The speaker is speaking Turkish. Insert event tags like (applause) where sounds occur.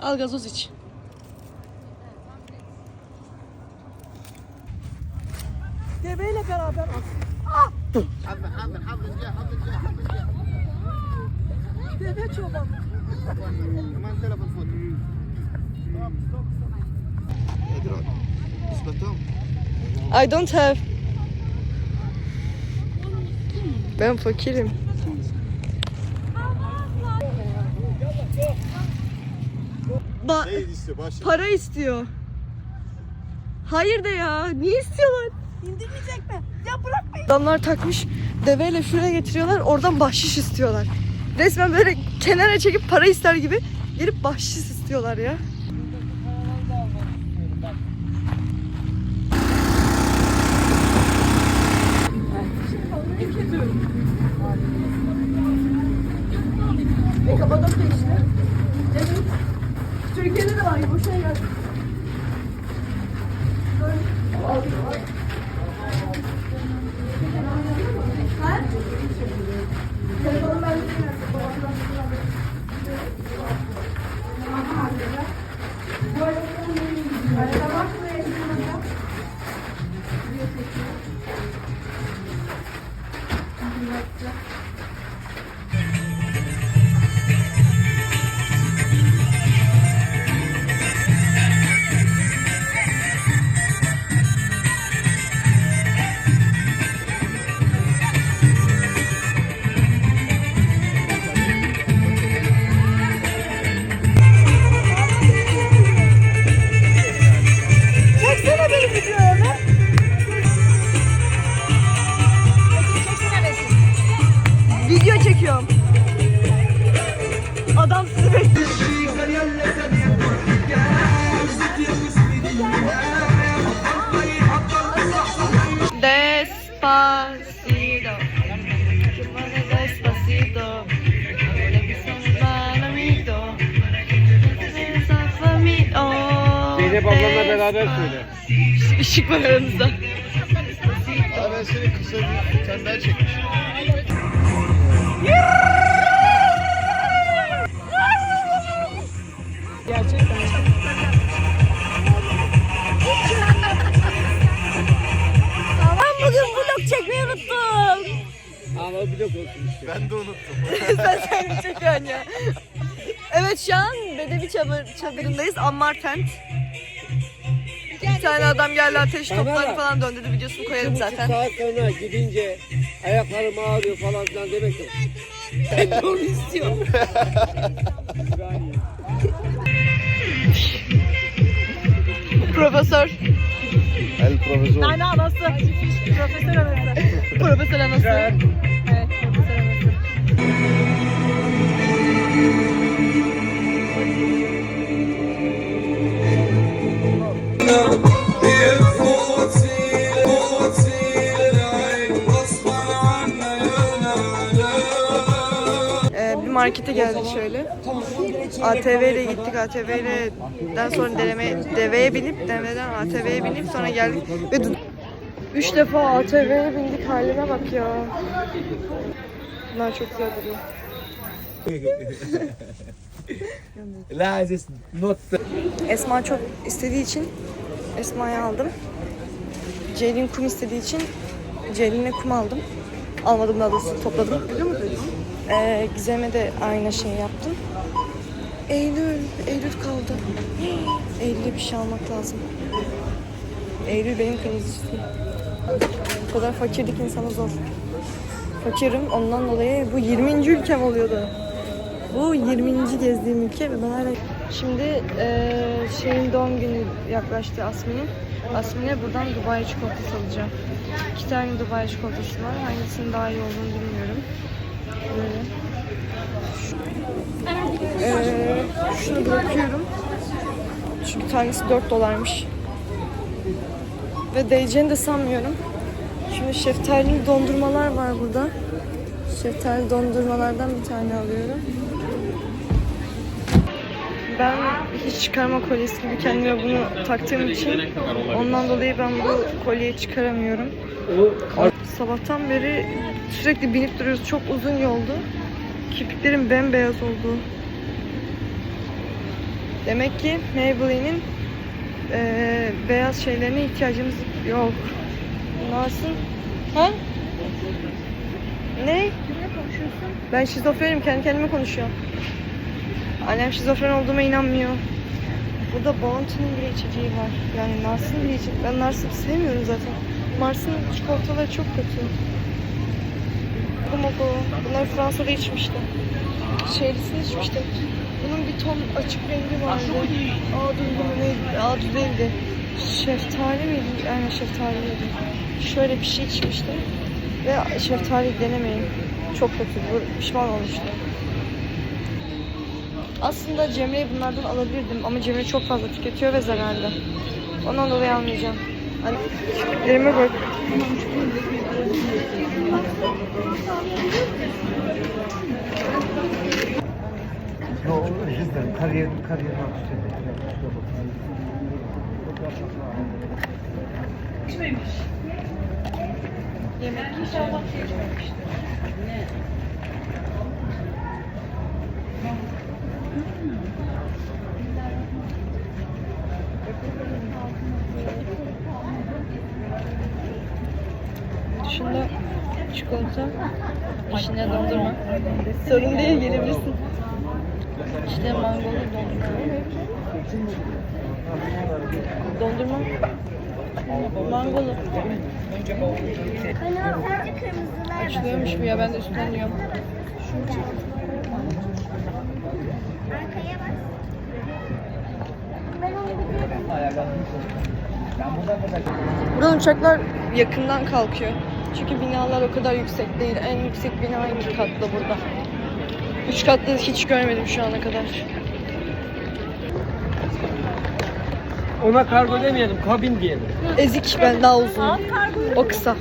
Al gazoz iç. Deveyle beraber al. Ah! Deve çoban. Hemen telefon foto. I don't have. Ben fakirim. Ba istiyor başı. para istiyor. Hayır de ya. Niye istiyorlar? İndirmeyecek mi? Ya bırakmayın. Adamlar takmış deveyle şuraya getiriyorlar. Oradan bahşiş istiyorlar. Resmen böyle kenara çekip para ister gibi gelip bahşiş istiyorlar ya. Kapadokya Türkiye'de de çekiyorum. Adam sizi bekliyor. Despacito. Despacito. Zeynep ablamla beraber söyle. Işık var aramızda. Ben seni kısa bir daha çekmişim. Blok olsun işte. Ben de unuttum. (laughs) (laughs) Sen sen çekiyorsun ya. Evet şu an Bedevi çadır, çadırındayız. Ammar tent. Bir tane adam geldi ateş Bana topları bak. falan döndürdü videosunu koyarım zaten. saat sonra gidince ayaklarım ağrıyor falan filan demek yok. Ben de onu istiyorum. (laughs) Profesör. El profesör. Anne anası. Profesör anası. Profesör anası. Markete geldik şöyle. ATV ile gittik. ATV ile'den sonra deneme, deveye binip deveden ATV'ye binip sonra geldik ve üç defa ATV'ye bindik haline bak ya. Bunlar çok güzel duruyor. Esma çok istediği için Esma'yı aldım. Ceylin kum istediği için Ceylin'e kum aldım. Almadım daha doğrusu topladım. Ee, Gizem'e de aynı şeyi yaptım. Eylül, Eylül kaldı. (gasps) Eylül'e bir şey almak lazım. Eylül benim kırmızı çizgim. Bu kadar fakirlik insana zor. Fakirim ondan dolayı bu 20. ülkem oluyordu. Bu 20. gezdiğim ülke ve ben hala... Şimdi eee, şeyin doğum günü yaklaştı Asmin'in. Asmin'e buradan Dubai çikolatası alacağım. İki tane Dubai çikolatası var. Hangisinin daha iyi olduğunu bilmiyorum. Böyle. Eee, şunu bırakıyorum. Çünkü tanesi 4 dolarmış. Ve değeceğini de sanmıyorum. Şimdi şeftalili dondurmalar var burada. Şeftali dondurmalardan bir tane alıyorum. Ben hiç çıkarma kolyesi gibi kendime bunu taktığım için ondan dolayı ben bu kolyeyi çıkaramıyorum. Sabahtan beri sürekli binip duruyoruz. Çok uzun yoldu. Kirpiklerim bembeyaz oldu. Demek ki Maybelline'in eee, beyaz şeylerine ihtiyacımız yok. Nasıl? Ha? Ne? Ben şizofrenim. Kendi kendime konuşuyorum. Annem şizofren olduğuma inanmıyor. Burada Bounty'nin bile içeceği var. Yani Mars'ın bile içeceği. Ben Mars'ı sevmiyorum zaten. Mars'ın çikolataları çok kötü. Bumoko. Bunlar Fransa'da içmiştim. Şeylisini içmiştim. Bunun bir ton açık rengi vardı. Aa dur bu neydi? Aa dur değildi. Şeftali miydi? Aynen şeftaliydi. Şöyle bir şey içmiştim. Ve şeftali denemeyin. Çok kötü. Bu pişman olmuştum. Aslında Cemre'yi bunlardan alabilirdim ama Cemre çok fazla tüketiyor ve zararlı. Ondan dolayı almayacağım. Hani elime bak. Jestem, karier, karier mam Yemek inşallah Dışında çikolata, içine dondurma. Sorun değil gelebilirsin. İşte mangolu dondurma. Dondurma. Mangolu. Açılıyormuş bu ya ben de üstten yiyorum. Arkaya uçaklar yakından kalkıyor. Çünkü binalar o kadar yüksek değil. En yüksek bina iki katlı burada. Üç katlı hiç görmedim şu ana kadar. Ona kargo demeyelim, kabin diyelim. Ezik ben daha uzun. O kısa.